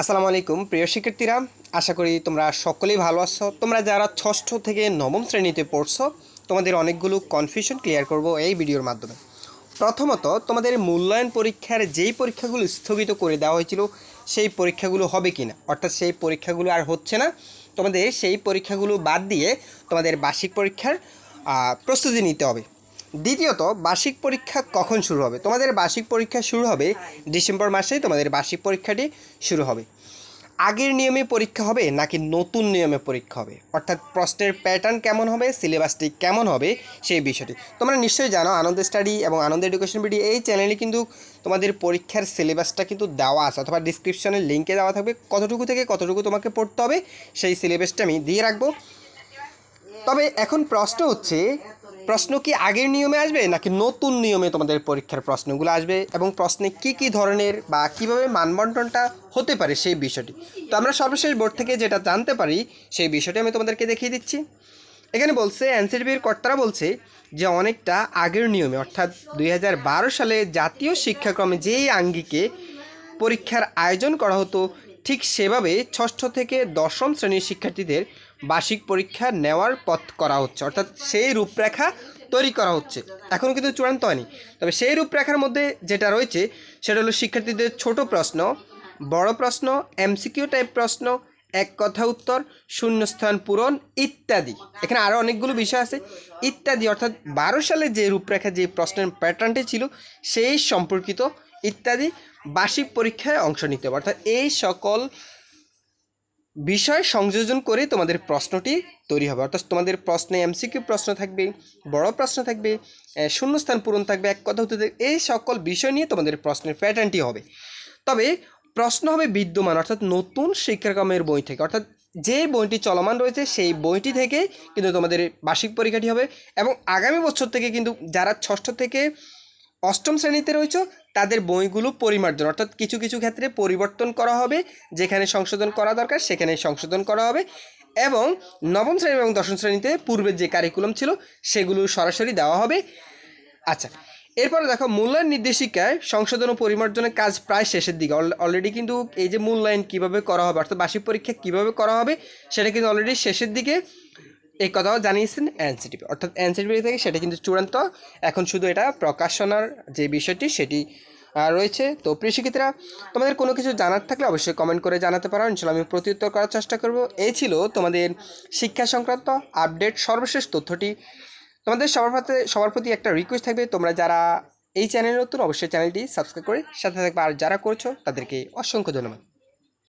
আসসালামু আলাইকুম, প্রিয় শিক্ষার্থীরা। আশা করি তোমরা সকলেই ভালো আছো। তোমরা যারা ষষ্ঠ থেকে নবম শ্রেণীতে পড়ছো, তোমাদের অনেকগুলো কনফিউশন ক্লিয়ার করব এই ভিডিওর মাধ্যমে। প্রথমত, তোমাদের মূল্যায়ন পরীক্ষার যেই পরীক্ষাগুলো স্থগিত করে দেওয়া হয়েছিল, সেই পরীক্ষাগুলো হবে কি না অর্থাৎ সেই পরীক্ষাগুলো আর হচ্ছে না। তোমাদের সেই পরীক্ষাগুলো বাদ দিয়ে তোমাদের বার্ষিক পরীক্ষার প্রস্তুতি নিতে হবে। দ্বিতীয়ত, বার্ষিক পরীক্ষা কখন শুরু হবে? তোমাদের বার্ষিক পরীক্ষা শুরু হবে ডিসেম্বর মাসেই তোমাদের বার্ষিক পরীক্ষাটি শুরু হবে। আগের নিয়মে পরীক্ষা হবে নাকি নতুন নিয়মে পরীক্ষা হবে? অর্থাৎ প্রশ্নের প্যাটার্ন কেমন হবে সিলেবাসটি কেমন হবে সেই বিষয়টি। তোমরা নিশ্চয়ই জানো, আনন্দ স্টাডি এবং আনন্দ এডুকেশন বিডি এই চ্যানেলে কিন্তু তোমাদের পরীক্ষার সিলেবাসটা কিন্তু দেওয়া আছে অথবা ডিসক্রিপশনের লিঙ্কে দেওয়া থাকবে। কতটুকু থেকে কতটুকু তোমাকে পড়তে হবে সেই সিলেবাসটা আমি দিয়ে রাখব। তবে এখন প্রশ্ন হচ্ছে প্রশ্ন কি আগের নিয়মে আসবে, নাকি নতুন নিয়মে তোমাদের পরীক্ষার প্রশ্নগুলো আসবে? এবং প্রশ্নে কি কি ধরনের বা কীভাবে মানবন্টনটা হতে পারে সেই বিষয়টি। তো আমরা সর্বশেষ বোর্ড থেকে যেটা জানতে পারি, সেই বিষয়টি আমি তোমাদেরকে দেখিয়ে দিচ্ছি। এখানে বলছে এনসিটিভির কর্তারা বলছে যে অনেকটা আগের নিয়মে, অর্থাৎ দুই হাজার বারো সালে জাতীয় শিক্ষাক্রমে যেই আঙ্গিকে পরীক্ষার আয়োজন করা হতো ঠিক সেভাবে ষষ্ঠ থেকে দশম শ্রেণির শিক্ষার্থীদের বার্ষিক পরীক্ষা নেওয়ার পথ করা হচ্ছে, অর্থাৎ সেই রূপরেখা তৈরি করা হচ্ছে। এখনও কিন্তু চূড়ান্ত হয়নি। তবে সেই রূপরেখার মধ্যে যেটা রয়েছে, সেটা হলো শিক্ষার্থীদের ছোট প্রশ্ন, বড় প্রশ্ন, এমসিকিউ টাইপ প্রশ্ন, এক কথা উত্তর, শূন্যস্থান পূরণ ইত্যাদি। এখানে আরও অনেকগুলো বিষয় আছে। ইত্যাদি, অর্থাৎ বারো সালে যে রূপরেখা, যে প্রশ্নের প্যাটার্নটি ছিল, সেই সম্পর্কিত ইত্যাদি বার্ষিক পরীক্ষায় অংশ নিতে হবে। অর্থাৎ এই সকল বিষয় সংযোজন করে তোমাদের প্রশ্নটি তৈরি হবে। অর্থাৎ তোমাদের প্রশ্নে এমসিকিউ প্রশ্ন থাকবে, বড় প্রশ্ন থাকবে শূন্যস্থান পূরণ থাকবে, এক কথা থাকবে, এই সকল বিষয় নিয়ে তোমাদের প্রশ্নের প্যাটার্নটি হবে। তবে প্রশ্ন হবে বিদ্যমান, অর্থাৎ নতুন শিক্ষাক্রমের বই থেকে। অর্থাৎ যে বইটি চলমান রয়েছে, সেই বইটি থেকে কিন্তু তোমাদের বার্ষিক পরীক্ষাটি হবে এবং আগামী বছর থেকে কিন্তু যারা ষষ্ঠ থেকে অষ্টম শ্রেণীতে রয়েছে, তাদের বইগুলো পরিমার্জন, অর্থাৎ কিছু কিছু ক্ষেত্রে পরিবর্তন করা হবে, যেখানে সংশোধন করা দরকার সেখানে সংশোধন করা হবে। এবং নবম শ্রেণি এবং দশম শ্রেণীতে পূর্বের যে কারিকুলাম ছিল, সেগুলো সরাসরি দেওয়া হবে। আচ্ছা এরপরে দেখো, মূল্যায়ন নির্দেশিকায় সংশোধন ও পরিমার্জনের কাজ প্রায় শেষের দিকে। অলরেডি কিন্তু এই যে মূল্যায়ন কীভাবে করা হবে, অর্থাৎ বার্ষিক পরীক্ষা কীভাবে করা হবে, সেটা কিন্তু অলরেডি শেষের দিকে। এই কথাও জানিয়েছেন এনসিটিভি। অর্থাৎ এনসিটিভি থেকে সেটা কিন্তু চূড়ান্ত। এখন শুধু এটা প্রকাশনার যে বিষয়টি, সেটি রয়েছে। তো প্রিয় শিক্ষিতরা তোমাদের কোনো কিছু জানার থাকলে অবশ্যই কমেন্ট করে জানাতে পারো। ইনশাল্লাহ আমি প্রত্যুত্তর করার চেষ্টা করব। এই ছিল তোমাদের শিক্ষা সংক্রান্ত আপডেট। সর্বশেষ তথ্যটি তোমাদের সবার প্রতি সবার প্রতি একটা রিকোয়েস্ট থাকবে। তোমরা যারা এই চ্যানেল নতুন, অবশ্যই চ্যানেলটি সাবস্ক্রাইব করে সাথে থাকবে। আর যারা করছ, তাদেরকে অসংখ্য ধন্যবাদ।